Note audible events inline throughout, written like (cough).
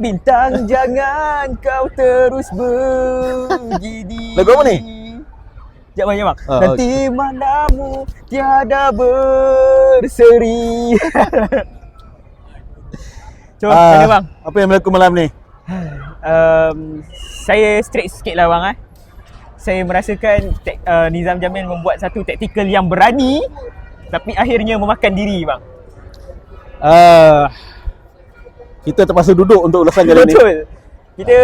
Bintang jangan kau terus begini Lagu apa ni? Sekejap bang, sekejap bang Ah, Nanti malammu tiada berseri (laughs) Coba, Ah, mana bang? Apa yang berlaku malam ni? Um, saya straight sikit lah bang eh. Saya merasakan tek, uh, Nizam Jamil membuat satu taktikal yang berani Tapi akhirnya memakan diri bang Uh, kita terpaksa duduk untuk ulasan kali ni. Betul. Kita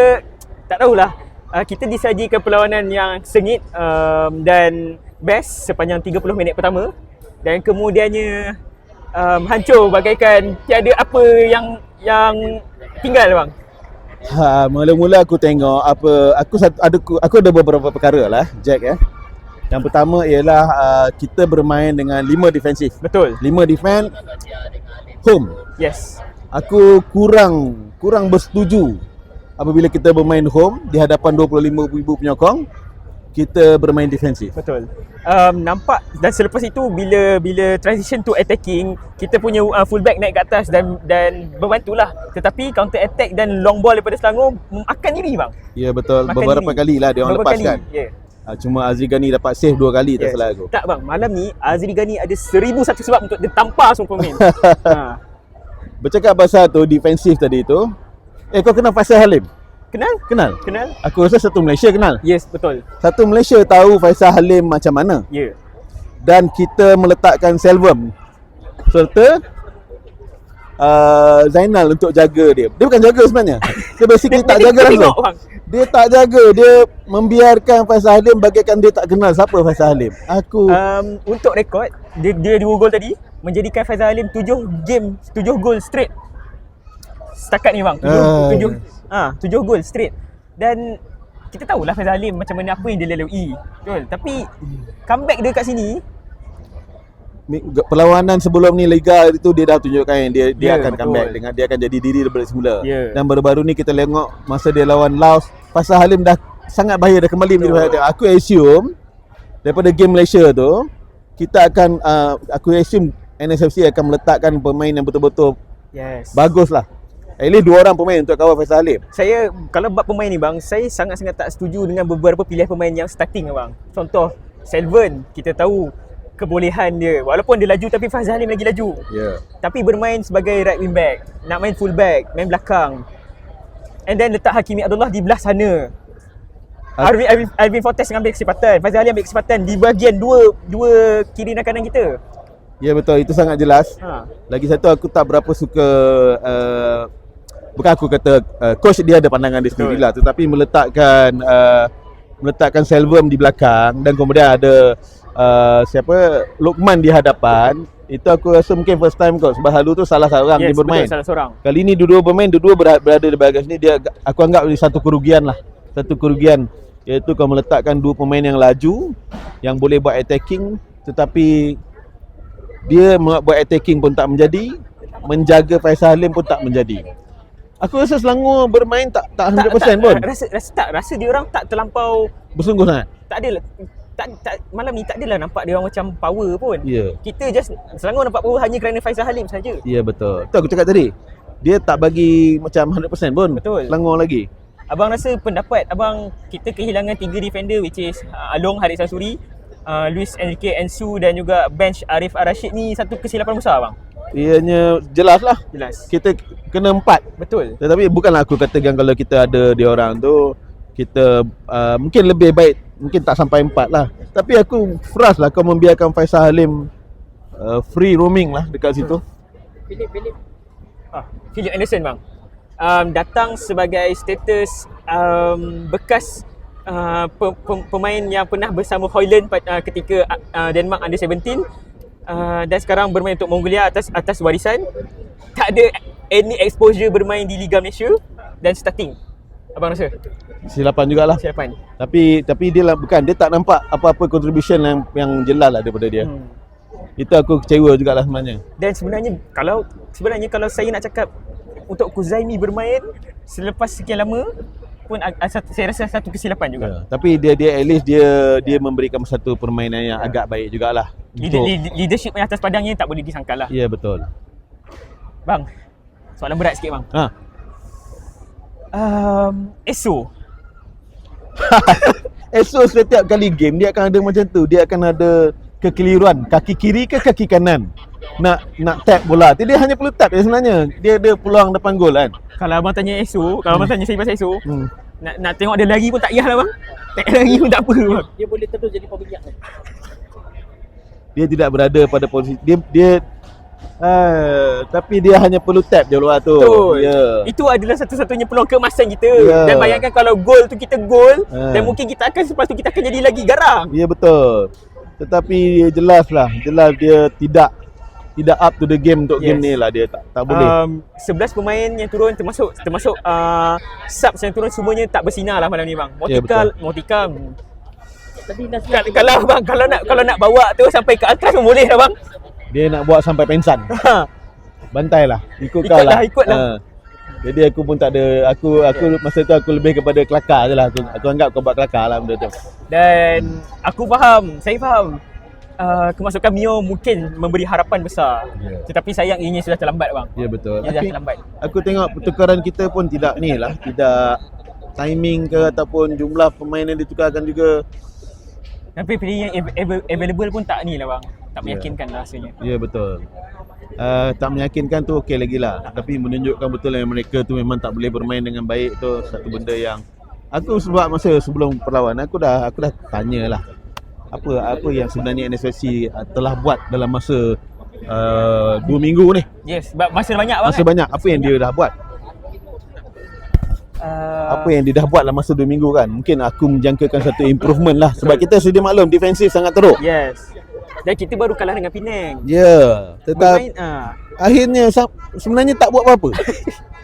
tak tahulah. Uh, kita disajikan perlawanan yang sengit um, dan best sepanjang 30 minit pertama dan kemudiannya um, hancur bagaikan tiada apa yang yang tinggal bang. Ha, mula-mula aku tengok apa aku satu ada aku ada beberapa perkara lah Jack ya. Yang pertama ialah uh, kita bermain dengan lima defensif. Betul. Lima defend home. Yes. Aku kurang kurang bersetuju apabila kita bermain home di hadapan 25,000 penyokong kita bermain defensif. Betul. Um, nampak dan selepas itu bila bila transition to attacking kita punya uh, fullback naik ke atas dan dan berbantulah. Tetapi counter attack dan long ball daripada Selangor makan diri bang. Ya betul Makan beberapa diri. kali lah dia orang Beberapa lepas kali. Yeah. Ha, cuma Azri Gani dapat save dua kali tak Yes. salah aku. Tak bang, malam ni Azri Gani ada seribu satu sebab untuk dia tampar semua pemain. (laughs) ha. Bercakap pasal tu defensif tadi tu. Eh kau kenal Faisal Halim? Kenal? Kenal? Kenal? Aku rasa satu Malaysia kenal. Yes, betul. Satu Malaysia tahu Faisal Halim macam mana Ya. Yeah. dan kita meletakkan Selvum serta uh, Zainal untuk jaga dia. Dia bukan jaga sebenarnya. Dia basically (laughs) tak jaga langsung. Dia tak jaga, dia membiarkan Faisal Halim bagaikan dia tak kenal siapa Faisal Halim. Aku Um, untuk rekod, dia, dia dua gol tadi menjadikan Faizal Halim tujuh game, tujuh gol straight. Setakat ni bang, tujuh, Ah. tujuh, ah, tujuh gol straight. Dan kita tahulah Faizal Halim macam mana apa yang dia lalui. Betul. Tapi comeback dia kat sini, perlawanan sebelum ni liga itu dia dah tunjukkan dia dia Ya, akan betul. comeback dengan dia akan jadi diri daripada semula. Ya. Dan baru-baru ni kita tengok masa dia lawan Laos, Faisal Halim dah sangat bahaya dah kembali Betul. menjadi Aku assume daripada game Malaysia tu kita akan uh, aku assume NSFC akan meletakkan pemain yang betul-betul yes. bagus lah. At least dua orang pemain untuk kawal Faisal Halim. Saya kalau bab pemain ni bang, saya sangat-sangat tak setuju dengan beberapa pilihan pemain yang starting bang. Contoh Selvan, kita tahu kebolehan dia. Walaupun dia laju tapi Fazal Halim lagi laju. Yeah. Tapi bermain sebagai right wing back, nak main full back, main belakang. And then letak Hakimi Abdullah di belah sana. Arvin, Arvin, Arvin Fortes ambil kesempatan. Fazal Halim ambil kesempatan di bahagian dua dua kiri dan kanan kita. Ya betul, itu sangat jelas. Ha. Lagi satu aku tak berapa suka uh, bukan aku kata uh, coach dia ada pandangan dia Betul. sendirilah tetapi meletakkan uh, meletakkan Selvum di belakang dan kemudian ada uh, siapa Lukman di hadapan itu aku rasa mungkin first time kot sebab lalu tu salah seorang yes, dia bermain. betul salah seorang. Kali ni dua-dua bermain, dua-dua berada, di bahagian sini dia aku anggap satu kerugian lah. Satu kerugian iaitu kau meletakkan dua pemain yang laju yang boleh buat attacking tetapi dia buat attacking pun tak menjadi, menjaga Faisal Halim pun tak menjadi. Aku rasa Selangor bermain tak tak 100% tak, pun. Rasa, rasa tak, rasa dia orang tak terlampau Bersungguh sangat. tak ada tak, tak malam ni tak adalah nampak dia orang macam power pun. Ya. Kita just Selangor nampak power hanya kerana Faizal Halim saja. Ya betul. Tu aku cakap tadi. Dia tak bagi macam 100% pun. Betul. Selangor lagi. Abang rasa pendapat abang kita kehilangan tiga defender which is uh, Along Haris Sansuri, uh, Luis Enrique Ensu dan juga bench Arif Arashid ni satu kesilapan besar abang. Ianya jelas lah. Jelas. Kita kena empat Betul. Tetapi bukanlah aku katakan kalau kita ada dia orang tu kita uh, mungkin lebih baik mungkin tak sampai empat lah. Tapi aku frust lah kau membiarkan Faisal Halim uh, free roaming lah dekat situ. Philip Philip. Ah, Philip Anderson bang. Um, datang sebagai status um, bekas uh, pe- pe- pemain yang pernah bersama Hoyland uh, ketika uh, Denmark Under 17 uh, dan sekarang bermain untuk Mongolia atas atas warisan. Tak ada any exposure bermain di Liga Malaysia dan starting. Abang rasa Silapan jugalah. siapan? Tapi tapi dia lah bukan dia tak nampak apa-apa contribution yang yang jelas lah daripada dia. Hmm. Itu aku kecewa jugalah sebenarnya. Dan sebenarnya kalau sebenarnya kalau saya nak cakap untuk Kuzaimi bermain selepas sekian lama pun saya rasa satu kesilapan juga. Ya. Tapi dia dia at least dia dia memberikan satu permainan yang agak baik jugalah. Leader, Untuk- leadership yang atas padangnya tak boleh disangkal lah. Ya betul. Bang, soalan berat sikit bang. Ha. Um, ESO. (laughs) Esok setiap kali game dia akan ada macam tu. Dia akan ada kekeliruan kaki kiri ke kaki kanan nak nak tap bola. Jadi dia hanya perlu tap je sebenarnya. Dia ada peluang depan gol kan. Kalau abang tanya ESO, kalau abang tanya saya pasal ESO, Hmm. nak nak tengok dia lari pun tak payah lah bang. Tak lari pun tak apa bang. Dia boleh terus jadi peminyak ni. Dia tidak berada pada posisi dia dia uh, tapi dia hanya perlu tap je luar tu. Betul. Ya. Itu adalah satu-satunya peluang keemasan kita. Ya. Dan bayangkan kalau gol tu kita gol Ha. dan mungkin kita akan selepas tu kita akan jadi lagi garang. Ya betul. Tetapi jelas lah, jelas dia tidak tidak up to the game untuk Yes. game ni lah dia tak tak boleh. Um, 11 pemain yang turun termasuk termasuk uh, subs yang turun semuanya tak bersinar lah malam ni bang. Motika, Motika Tadi Nasir Kal- kalau bang kalau nak kalau nak bawa tu sampai ke atas pun boleh lah bang. Dia nak buat sampai pensan. (laughs) Bantai lah. Ikut, kau Ikutlah, lah. ikutlah. Ha. Jadi aku pun tak ada aku aku masa tu aku lebih kepada kelakar je lah. Aku, aku anggap kau buat kelakar lah benda tu. Dan aku faham, saya faham. Uh, kemasukan Mio mungkin memberi harapan besar. Ya. Tetapi sayang ianya sudah terlambat bang. Ya betul. Ia dah Tapi terlambat. aku tengok pertukaran kita pun tidak ni lah. Tidak timing ke ataupun jumlah pemain yang ditukarkan juga. Tapi player yang av- av- available pun tak ni lah bang. Tak Ya. meyakinkan lah rasanya. Ya betul. Uh, tak meyakinkan tu okey lagi lah. Tapi menunjukkan betul yang mereka tu memang tak boleh bermain dengan baik tu Satu benda yang Aku sebab masa sebelum perlawanan aku dah aku dah tanya lah. Apa apa yang sebenarnya NSFC uh, telah buat dalam masa uh, dua minggu ni? Yes, sebab masa banyak bang. Masa banyak. Apa yang dia dah buat? Uh, Apa yang dia dah buat dalam masa dua minggu kan? Mungkin aku menjangkakan satu improvement lah. Sebab kita sedia maklum defensif sangat teruk. Yes. Dan kita baru kalah dengan Penang. Ya yeah, Tetap ah. akhirnya sebenarnya tak buat apa-apa (laughs)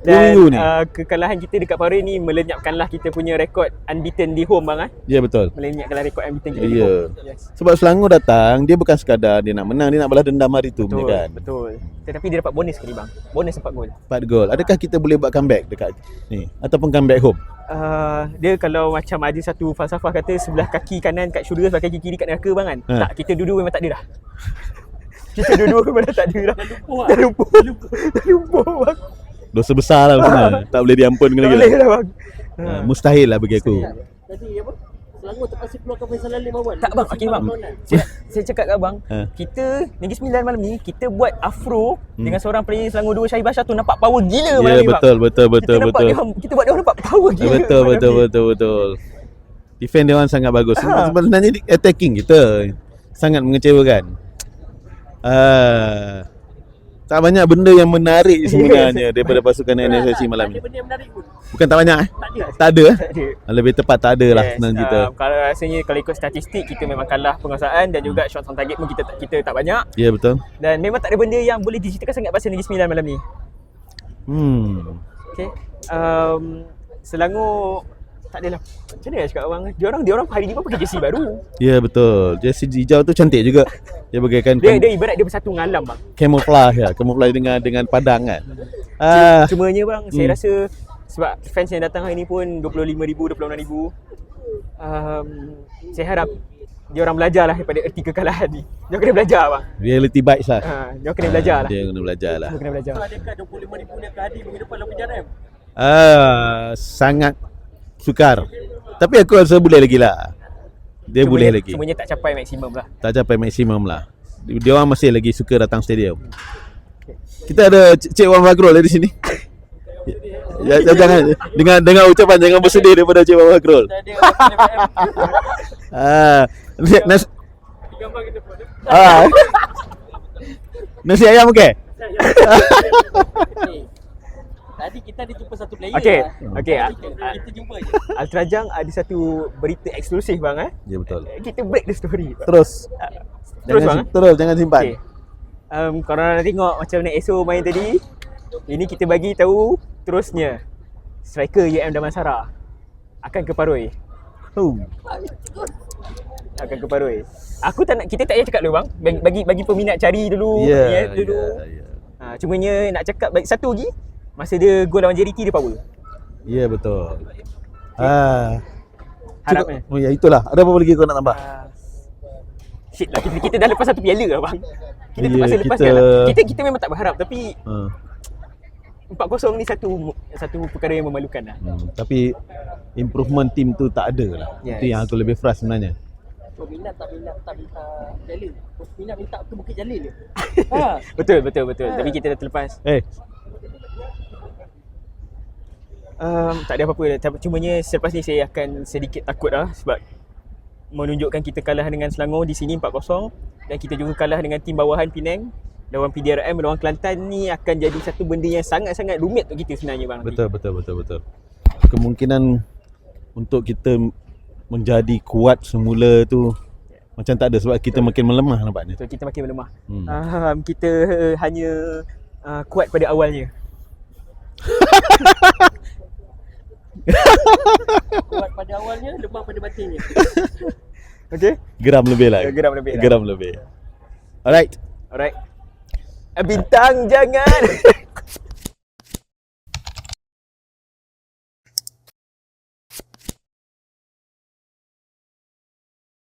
Dan ni. uh, kekalahan kita dekat Paris ni melenyapkanlah kita punya rekod unbeaten di home bang eh. Ya betul Melenyapkanlah rekod unbeaten kita di Ya. home. Yes. Sebab Selangor datang, dia bukan sekadar dia nak menang, dia nak balas dendam hari tu Betul, benda kan. betul. Tetapi dia dapat bonus sekali bang. Bonus 4 gol. 4 gol. Adakah kita boleh buat comeback dekat ni ataupun comeback home? Uh, dia kalau macam ada satu falsafah kata sebelah kaki kanan kat syurga sebelah kaki kiri kat neraka bang kan. Ha. Tak, kita dua-dua memang tak ada dah. (laughs) kita dua-dua memang dah tak ada dah. Dah lupa. Dah lupa bang. Dosa besar lah sebenarnya. (laughs) tak boleh diampunkan Tak lagi boleh lah. bang. Ha. Ha, mustahil lah bagi aku. Tadi apa? Selangor terpaksa keluarkan Faisal Alim awal. Tak bang, okey bang. Saya, saya cakap kat abang, Ha. kita Negeri Sembilan malam ni kita buat afro Hmm. dengan seorang player Selangor 2 Syahid Bashar tu nampak power gila malam Ya ni bang. betul betul betul kita nampak betul. Dia, kita buat dia orang nampak power Ya, gila. betul malam betul betul betul. Defend dia orang sangat bagus. Ha. Sebenarnya attacking kita sangat mengecewakan. Ah. Tak banyak benda yang menarik (laughs) sebenarnya daripada pasukan NSSC malam Ada ni. benda yang menarik pun. Bukan tak banyak eh? Tak ada. Tak ada eh? Tak ada. Lebih tepat tak ada lah Yes, senang kita. Uh, kalau rasanya kalau ikut statistik kita memang kalah penguasaan dan juga shots on target pun kita tak- kita tak banyak Ya betul. dan memang tak ada benda yang boleh diceritakan sangat pasal Negeri Sembilan malam ni. Hmm. Okay. Um, Selangor tak adalah macam mana nak cakap abang dia orang dia orang hari ni pun pakai jersey baru Ya betul. Jersey hijau tu cantik juga. Dia bagaikan dia dia ibarat dia bersatu dengan alam bang camouflage ya, camouflage dengan dengan padang kan. Ah, Cumanya bang, saya Hmm. rasa sebab fans yang datang hari ni pun 25,000, 26,000. Um, saya harap dia orang belajar lah daripada erti kekalahan ni. Dia kena belajar bang. reality bites lah. Ha, dia kena belajar lah. Dia kena belajar lah. Dia kena belajar. Adakah 25 ribu ni akan hadir minggu depan lawan PJRM? Ah, sangat sukar. Tapi aku rasa boleh lagi lah. Dia Cumanya- boleh lagi. Semuanya tak capai maksimum lah. Tak capai maksimum lah. Dia orang masih lagi suka datang stadium. Kita ada Cik Wan Fakrul di sini. Ya, ya, jangan dengan dengan ucapan jangan bersedih daripada Cik Wan PJRM. (laughs) Ah, nasi, nas, ah. Nasi ayam okey? (laughs) Tadi kita ada jumpa satu player Okey, lah. okey. Kita, kita jumpa je. Altrajang ada satu berita eksklusif bang eh. Ya betul. Kita break the story. Terus. Terus jangan, bang. sim- terus jangan simpan. Okey. Um, korang nak tengok macam mana ESO main tadi. Ini kita bagi tahu terusnya. Striker UM Damansara akan ke Paroi. Oh. Akan ke Paroi. Aku tak nak kita tak payah cakap dulu bang. Bagi bagi, bagi peminat cari dulu, Ya. niat dulu. Ya, ya. Ha, cumanya nak cakap baik satu lagi. Masa dia gol lawan JDT dia power. Ya betul. Ah. Harap Cukup. eh. Oh ya itulah. Ada apa lagi kau nak tambah? Ah, Shit lah kita, kita dah lepas satu piala lah bang Kita Ya, terpaksa kita- lepaskan lah kita, kita memang tak berharap tapi Ha. 4-0 ni satu satu perkara yang memalukan lah. Hmm, tapi improvement team tu tak ada lah. Yes. Itu yang aku lebih frust sebenarnya. Peminat tak minat tak minta Jalil. Peminat minta ke Bukit Jalil je. (laughs) ha. Betul, betul, betul. Ah. Tapi kita dah terlepas. Eh, Um, tak ada apa-apa. Cumanya selepas ni saya akan sedikit takut lah sebab menunjukkan kita kalah dengan Selangor di sini 4-0 dan kita juga kalah dengan tim bawahan Penang lawan PDRM melawan Kelantan ni akan jadi satu benda yang sangat-sangat rumit untuk kita sebenarnya bang. betul betul betul betul. Kemungkinan untuk kita menjadi kuat semula tu macam tak ada sebab kita makin melemah nampaknya. Betul kita makin melemah. Hmm. Um, kita hanya uh, kuat pada awalnya. (laughs) Kuat pada awalnya, lemah pada batinnya. (laughs) Okay? Geram lebih lah. Geram lebih lah. Geram lebih. Alright. Alright. Bintang jangan. (laughs)